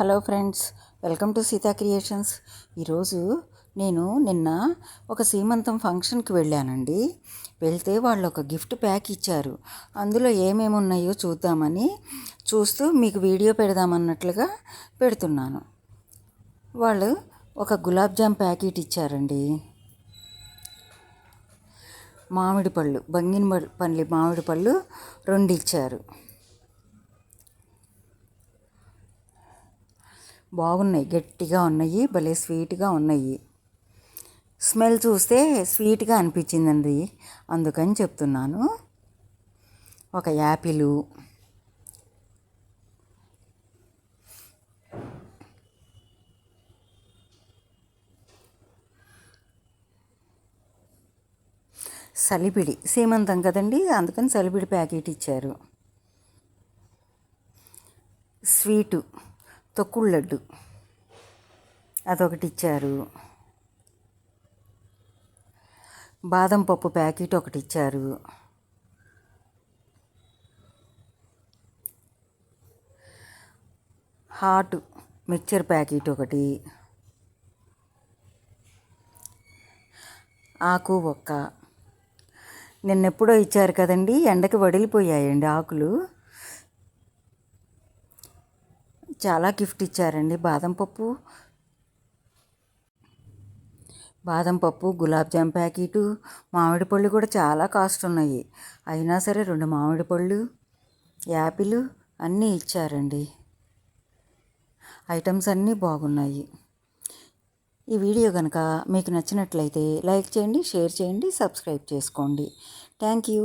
Hello friends welcome to Sita creations. ఈరోజు నేను నిన్న ఒక సీమంతం ఫంక్షన్కి వెళ్ళానండి. వెళ్తే వాళ్ళు ఒక గిఫ్ట్ ప్యాక్ ఇచ్చారు. అందులో ఏమేమి ఉన్నాయో చూద్దామని చూస్తూ మీకు వీడియో పెడదామన్నట్లుగా పెడుతున్నాను. వాళ్ళు ఒక గులాబ్ జామ్ ప్యాకెట్ ఇచ్చారండి. మామిడి పళ్ళు బంగిన పల్లి మామిడి పళ్ళు రెండు ఇచ్చారు బాగున్నాయి గట్టిగా ఉన్నాయి భలే స్వీట్గా ఉన్నాయి. స్మెల్ చూస్తే స్వీట్గా అనిపించిందండి. అందుకని చెప్తున్నాను. ఒక యాపిలు. సలిపిడి. సీమంతం కదండి అందుకని సలిపిడి ప్యాకెట్ ఇచ్చారు. స్వీటు. తొక్కుడు లడ్డు. అదొకటి ఇచ్చారు. బాదం పప్పు ప్యాకెట్ ఒకటి ఇచ్చారు. హాట్ మిక్చర్ ప్యాకెట్ ఒకటి. ఆకు ఒక్క. నిన్నెప్పుడో ఇచ్చారు కదండి ఎండకి వడిలిపోయాయండి ఆకులు. చాలా గిఫ్ట్ ఇచ్చారండి. బాదం పప్పు. బాదం పప్పు గులాబ్ జామ్ ప్యాకెటు మామిడి పళ్ళు కూడా చాలా కాస్ట్ ఉన్నాయి. అయినా సరే రెండు మామిడి పళ్ళు యాపిల్ అన్నీ ఇచ్చారండి. ఐటమ్స్ అన్నీ బాగున్నాయి. ఈ వీడియో కనుక మీకు నచ్చినట్లయితే లైక్ చేయండి షేర్ చేయండి సబ్స్క్రైబ్ చేసుకోండి. Thank you.